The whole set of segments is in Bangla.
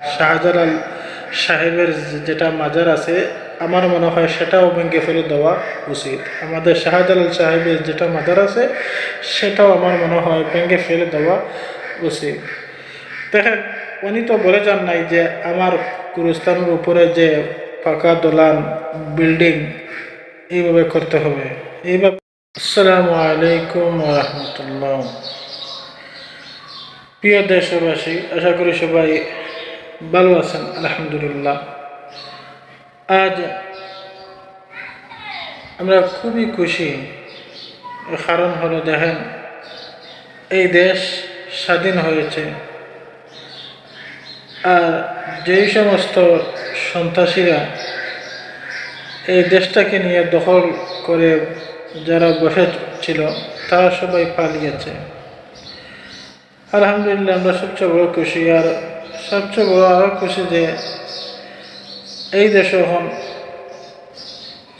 শাহজালাল সাহেবের যেটা মাজার আছে, আমার মনে হয় সেটাও ভেঙে ফেলে দেওয়া উচিত। আমাদের শাহজালাল সাহেবের যেটা মাজার আছে, সেটাও আমার মনে হয় ভেঙে ফেলে দেওয়া উচিত। দেখেন, উনি তো বলে যান নাই যে আমার গুরুস্থানের উপরে যে পাকা দোলান, বিল্ডিং, এইভাবে করতে হবে। এইভাবে আসসালামু আলাইকুম রহমতুল্লাহ প্রিয় দেশবাসী, আশা করি সবাই ভালো আছেন, আলহামদুলিল্লাহ। আজ আমরা খুবই খুশি। কারণ হলো দেখেন, এই দেশ স্বাধীন হয়েছে। আর যেই সমস্ত সন্ত্রাসীরা এই দেশটাকে নিয়ে দখল করে যারা বসেছিল, তারা সবাই পালিয়েছে। আলহামদুলিল্লাহ, আমরা সবচেয়ে বড় খুশি। আর সবচেয়ে বড় আরও খুশি যে এই দেশে এখন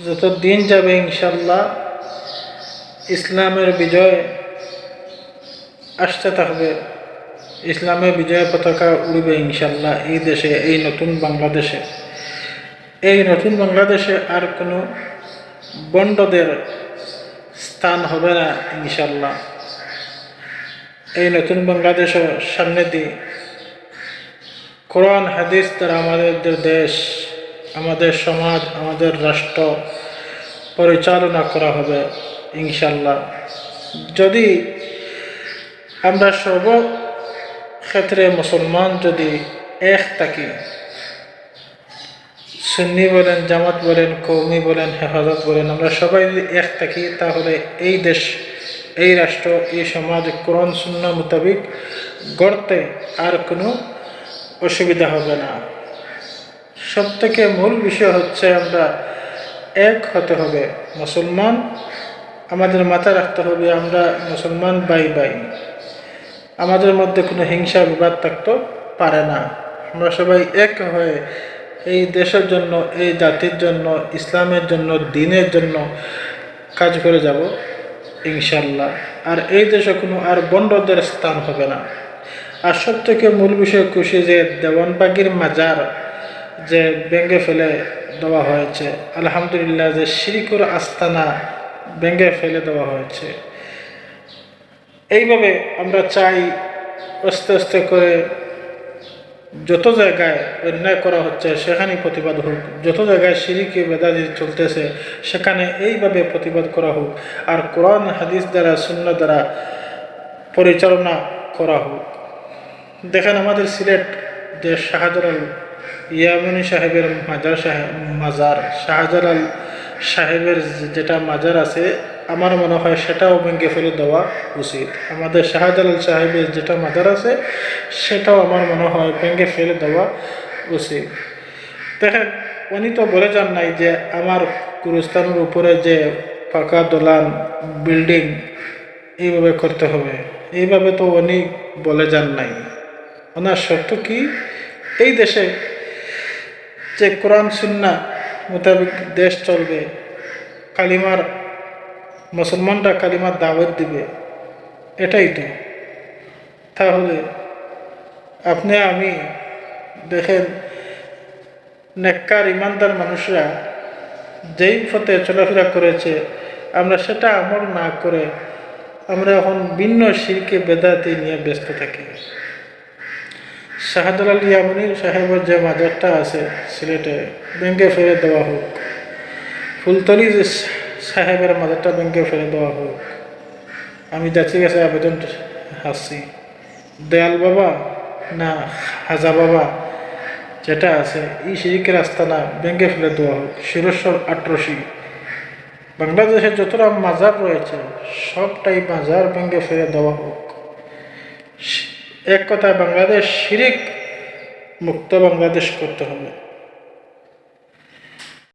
যত দিন যাবে ইনশাল্লাহ ইসলামের বিজয় আসতে থাকবে, ইসলামের বিজয় পতাকা উড়বে ইনশাল্লাহ এই দেশে, এই নতুন বাংলাদেশে। এই নতুন বাংলাদেশে আর কোনো বন্ডদের স্থান হবে না ইনশাল্লাহ এই নতুন বাংলাদেশের সামনে দিয়ে কোরআন, হাদিস দ্বারা আমাদের দেশ, আমাদের সমাজ, আমাদের রাষ্ট্র পরিচালনা করা হবে ইনশাল্লাহ যদি আমরা সর্বক্ষেত্রে মুসলমান যদি এক থাকি, সুন্নি বলেন, জামাত বলেন কৌমি বলেন, হেফাজত বলেন, আমরা সবাই যদি এক থাকি, তাহলে এই দেশ, এই রাষ্ট্র, এই সমাজ, কোরআন শূন্য মোতাবিক গড়তে আর কোনো অসুবিধা হবে না। সব থেকে মূল বিষয় হচ্ছে আমরা এক হতে হবে মুসলমান, আমাদের মাথায় রাখতে হবে আমরা মুসলমান বাই বাই আমাদের মধ্যে কোনো হিংসা বিবাদ থাকতে পারে না। আমরা সবাই এক হয়ে এই দেশের জন্য, এই জাতির জন্য, ইসলামের জন্য, দিনের জন্য কাজ করে যাব ইনশাল্লাহ আর এই দেশে কোনো আর বন্ডদের স্থান হবে না। আর সব থেকে মূল বিষয় খুশি যে দেওয়ানবাগির মাজার যে ভেঙে ফেলে দেওয়া হয়েছে, আলহামদুলিল্লাহ যে শিরিকুর আস্তানা ভেঙে ফেলে দেওয়া হয়েছে। এইভাবে আমরা চাই আস্তে আস্তে করে যত জায়গায় অন্যায় করা হচ্ছে সেখানেই প্রতিবাদ হোক। যত জায়গায় সিঁড়িকে বেদাদি চলতেছে, সেখানে এইভাবে প্রতিবাদ করা হোক। আর কোরআন, হাদিস দ্বারা শূন্য দ্বারা পরিচালনা করা হোক। দেখেন আমাদের সিলেট যে শাহজালাল ইয়ামিনী সাহেবের মাজার সাহেব মাজার, শাহজালাল সাহেবের যেটা মাজার আছে, আমার মনে হয় সেটাও ভেঙে ফেলে দেওয়া উচিত। আমাদের শাহজালাল সাহেবের যেটা মাজার আছে, সেটাও আমার মনে হয় ভেঙে ফেলে দেওয়া উচিত। দেখেন, উনি তো বলে যান নাই যে আমার গুরুস্থানের উপরে যে পাকা দোলান, বিল্ডিং, এইভাবে করতে হবে। এইভাবে তো উনি বলে যান নাই। ওনার শর্ত কি? এই দেশে যে কোরআন, সুন্না মোতাবেক দেশ চলবে, কালিমার, মুসলমানরা কালিমার দাওয়াত দিবে, এটাই তো। তাহলে আপনি, আমি দেখেন, নেককার ইমানদার মানুষরা যেই পথে চলাফেরা করেছে, আমরা সেটা আমল না করে আমরা এখন ভিন্ন শিরকে বেদাতে নিয়ে ব্যস্ত থাকি। শাহাদুল ইয়ামনির সাহেবের যে মাজারটা আছে সিলেটে ব্যাংকে ফেলে দেওয়া হোক। ফুলতলি যে সাহেবের মাজারটা ব্যাংকে ফেলে দেওয়া হোক। আমি যাচ্ছি কাছে আবেদন হাসছি দয়াল বাবা না হাজা বাবা যেটা আছে এই সিরিকের রাস্তা না ব্যাংকে ফেলে দেওয়া হোক। শিরস্বর আট্রসি। বাংলাদেশে যতটা মাজার রয়েছে, সবটাই মাজার ব্যাংকে ফেলে দেওয়া হোক। এক কথায় বাংলাদেশ শিরিক মুক্ত বাংলাদেশ করতে হবে।